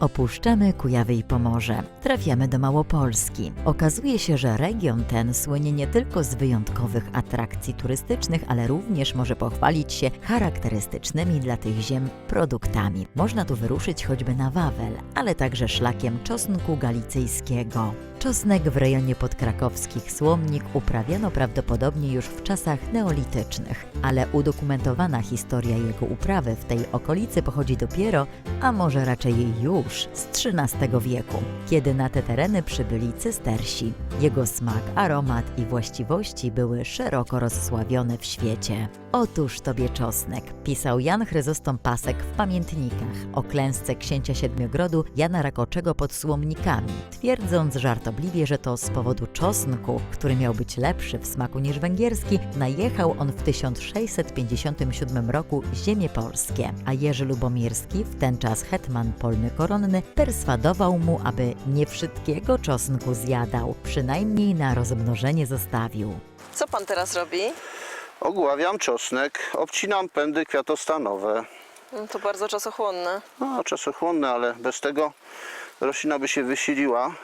Opuszczamy Kujawy i Pomorze. Trafiamy do Małopolski. Okazuje się, że region ten słynie nie tylko z wyjątkowych atrakcji turystycznych, ale również może pochwalić się charakterystycznymi dla tych ziem produktami. Można tu wyruszyć choćby na Wawel, ale także szlakiem czosnku galicyjskiego. Czosnek w rejonie podkrakowskich Słomnik uprawiano prawdopodobnie już w czasach neolitycznych, ale udokumentowana historia jego uprawy w tej okolicy pochodzi dopiero, a może raczej już z XIII wieku, kiedy na te tereny przybyli cystersi. Jego smak, aromat i właściwości były szeroko rozsławione w świecie. Otóż tobie czosnek, pisał Jan Chryzostom Pasek w pamiętnikach o klęsce księcia Siedmiogrodu Jana Rakoczego pod Słomnikami, twierdząc żartobliwie, że to z powodu czosnku, który miał być lepszy w smaku niż węgierski, najechał on w 1657 roku ziemie polskie, a Jerzy Lubomirski, w ten czas hetman polny koronny, perswadował mu, aby nie wszystkiego czosnku zjadał, przynajmniej na rozmnożenie zostawił. Co pan teraz robi? Ogławiam czosnek, obcinam pędy kwiatostanowe. No, To bardzo czasochłonne. No, czasochłonne, ale bez tego roślina by się wysiliła,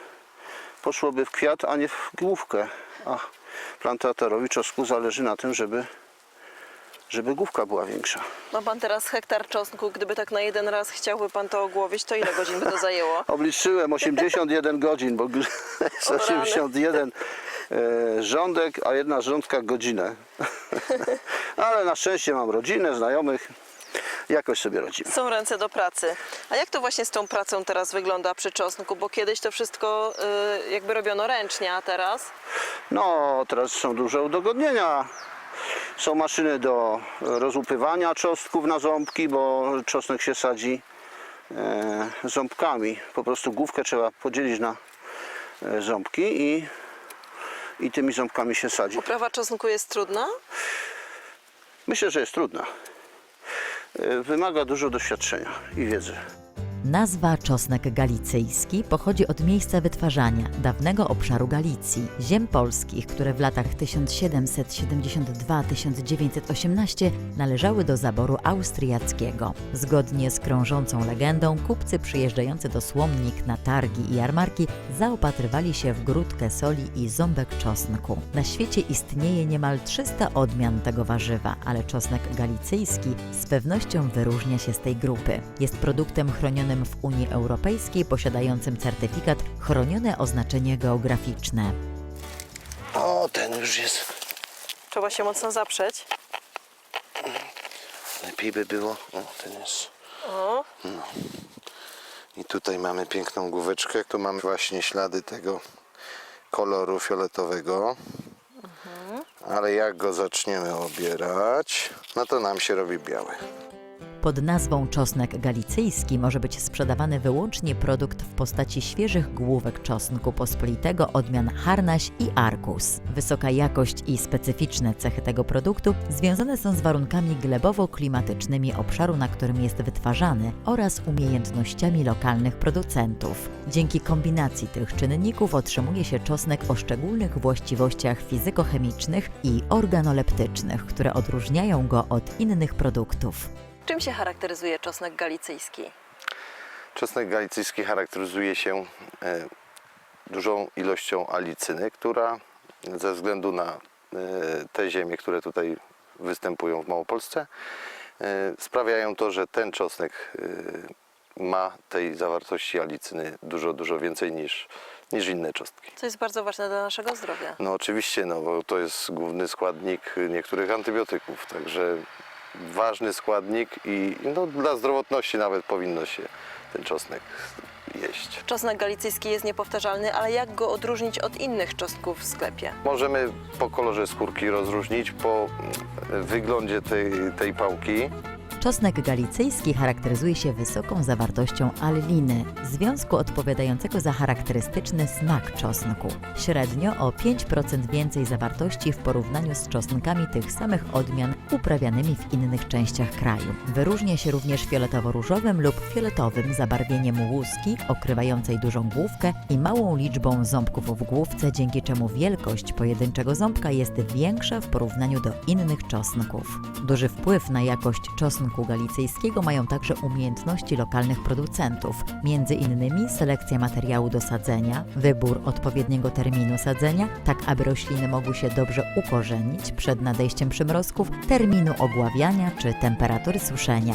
poszłoby w kwiat, a nie w główkę. A plantatorowi czosnku zależy na tym, żeby, żeby główka była większa. Ma pan teraz hektar czosnku. Gdyby tak na jeden raz chciałby pan to ogłowić, to ile godzin by to zajęło? Obliczyłem 81 godzin, bo gr- jest O rany. 81 e, rządek, a jedna rządka godzinę. Ale na szczęście mam rodzinę, znajomych. Jakoś sobie radzimy. Są ręce do pracy. A jak to właśnie z tą pracą teraz wygląda przy czosnku? Bo kiedyś to wszystko y, jakby robiono ręcznie, a teraz? No, teraz są duże udogodnienia. Są maszyny do rozłupywania czosnków na ząbki, bo czosnek się sadzi e, ząbkami. Po prostu główkę trzeba podzielić na e, ząbki i, i tymi ząbkami się sadzi. Uprawa czosnku jest trudna? Myślę, że jest trudna. Wymaga dużo doświadczenia i wiedzy. Nazwa czosnek galicyjski pochodzi od miejsca wytwarzania dawnego obszaru Galicji, ziem polskich, które w latach 1772-1918 należały do zaboru austriackiego. Zgodnie z krążącą legendą, kupcy przyjeżdżający do Słomnik na targi i jarmarki zaopatrywali się w grudkę soli i ząbek czosnku. Na świecie istnieje niemal 300 odmian tego warzywa, ale czosnek galicyjski z pewnością wyróżnia się z tej grupy. Jest produktem chronionym w Unii Europejskiej, posiadającym certyfikat chronione oznaczenie geograficzne. O, ten już jest. Trzeba się mocno zaprzeć. Lepiej by było. O, ten jest. O, I tutaj mamy piękną główeczkę. Tu mamy właśnie ślady tego koloru fioletowego. Ale jak go zaczniemy obierać, no to nam się robi biały. Pod nazwą czosnek galicyjski może być sprzedawany wyłącznie produkt w postaci świeżych główek czosnku pospolitego odmian harnaś i arkus. Wysoka jakość i specyficzne cechy tego produktu związane są z warunkami glebowo-klimatycznymi obszaru, na którym jest wytwarzany oraz umiejętnościami lokalnych producentów. Dzięki kombinacji tych czynników otrzymuje się czosnek o szczególnych właściwościach fizykochemicznych i organoleptycznych, które odróżniają go od innych produktów. Czym się charakteryzuje czosnek galicyjski? Czosnek galicyjski charakteryzuje się e, dużą ilością alicyny, która ze względu na e, te ziemie, które tutaj występują w Małopolsce, e, sprawiają to, że ten czosnek ma tej zawartości alicyny dużo, dużo więcej niż, niż inne czosnki. Co jest bardzo ważne dla naszego zdrowia. No oczywiście, no bo to jest główny składnik niektórych antybiotyków, także ważny składnik i no, dla zdrowotności nawet powinno się ten czosnek jeść. Czosnek galicyjski jest niepowtarzalny, ale jak go odróżnić od innych czosnków w sklepie? Możemy po kolorze skórki rozróżnić, po mm, wyglądzie tej, tej pałki. Czosnek galicyjski charakteryzuje się wysoką zawartością alliny, związku odpowiadającego za charakterystyczny smak czosnku. Średnio o 5% więcej zawartości w porównaniu z czosnkami tych samych odmian uprawianymi w innych częściach kraju. Wyróżnia się również fioletowo-różowym lub fioletowym zabarwieniem łuski okrywającej dużą główkę i małą liczbą ząbków w główce, dzięki czemu wielkość pojedynczego ząbka jest większa w porównaniu do innych czosnków. Duży wpływ na jakość czosnku czosnku galicyjskiego mają także umiejętności lokalnych producentów, między innymi selekcja materiału do sadzenia, wybór odpowiedniego terminu sadzenia, tak aby rośliny mogły się dobrze ukorzenić przed nadejściem przymrozków, terminu ogławiania czy temperatury suszenia.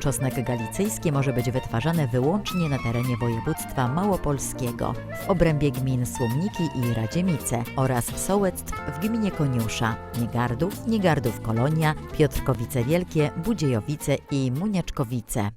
Czosnek galicyjski może być wytwarzany wyłącznie na terenie województwa małopolskiego, w obrębie gmin Słomniki i Radziemice oraz sołectw w gminie Koniusza, Niegardów, Niegardów Kolonia, Piotrkowice Wielkie, Budziejowice i Muniaczkowice.